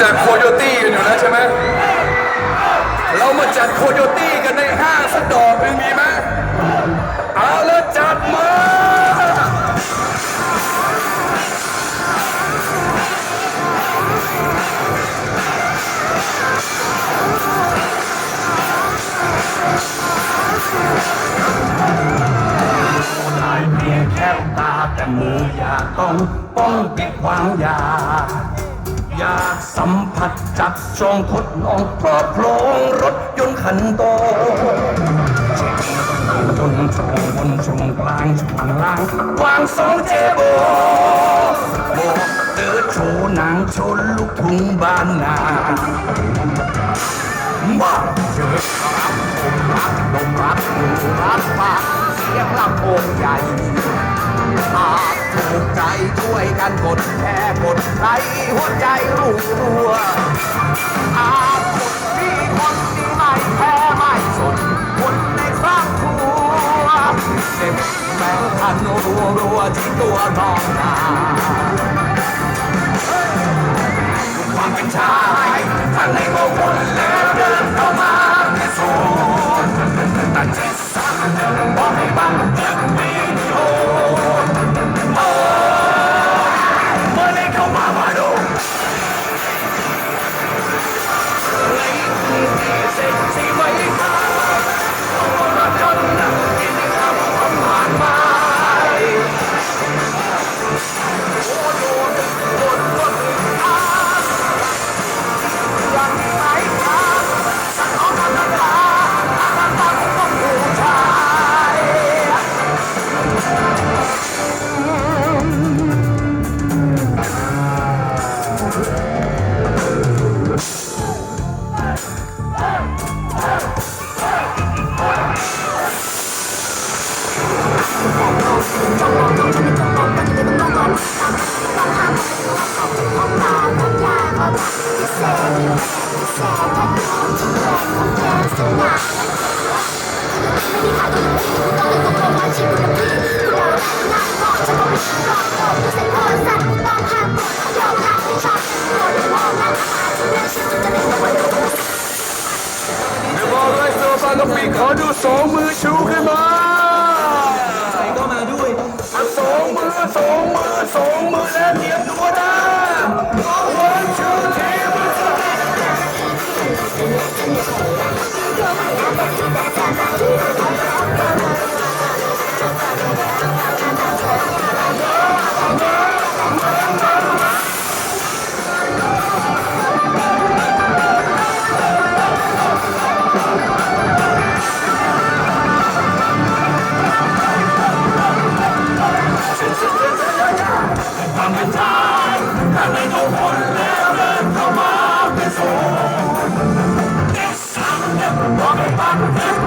จักโคโยตี้กันอยู่แล้วใช่ไหมเรามาจัดโคโยตี้กันในห้างสักดอกหนึ่งมีไหมเอาล้วจัดมาได้เพียงแค่ตาแต่มืออย่าต้องป้องปิดวางยา อยากสัมผัสจับช่องทดลองครอบครองรถยนต์คันโตเช็คนช่องบนช่องกลางช่องล่างวางสองเจโบโบกเตอโชว์นางชว์ลูกทุ่งบ้านนาว่าเจอครับผมรักลมรักหนูรักปากเสียงลำโพงใหญ่ ดแชร์กดไลค์หัวใจรู้ตัวหาคนดีคนดีไม่แพ้ไม่สนคนในครอบครัวเด็กแบ่งพันรัวรัวที่ตัวน้องนาความเป็นชายท่านในโมงคนแล้วเดินเข้ามาในโซนตั้งใจสั่งบอกให้บังเกิด เใคร Bye.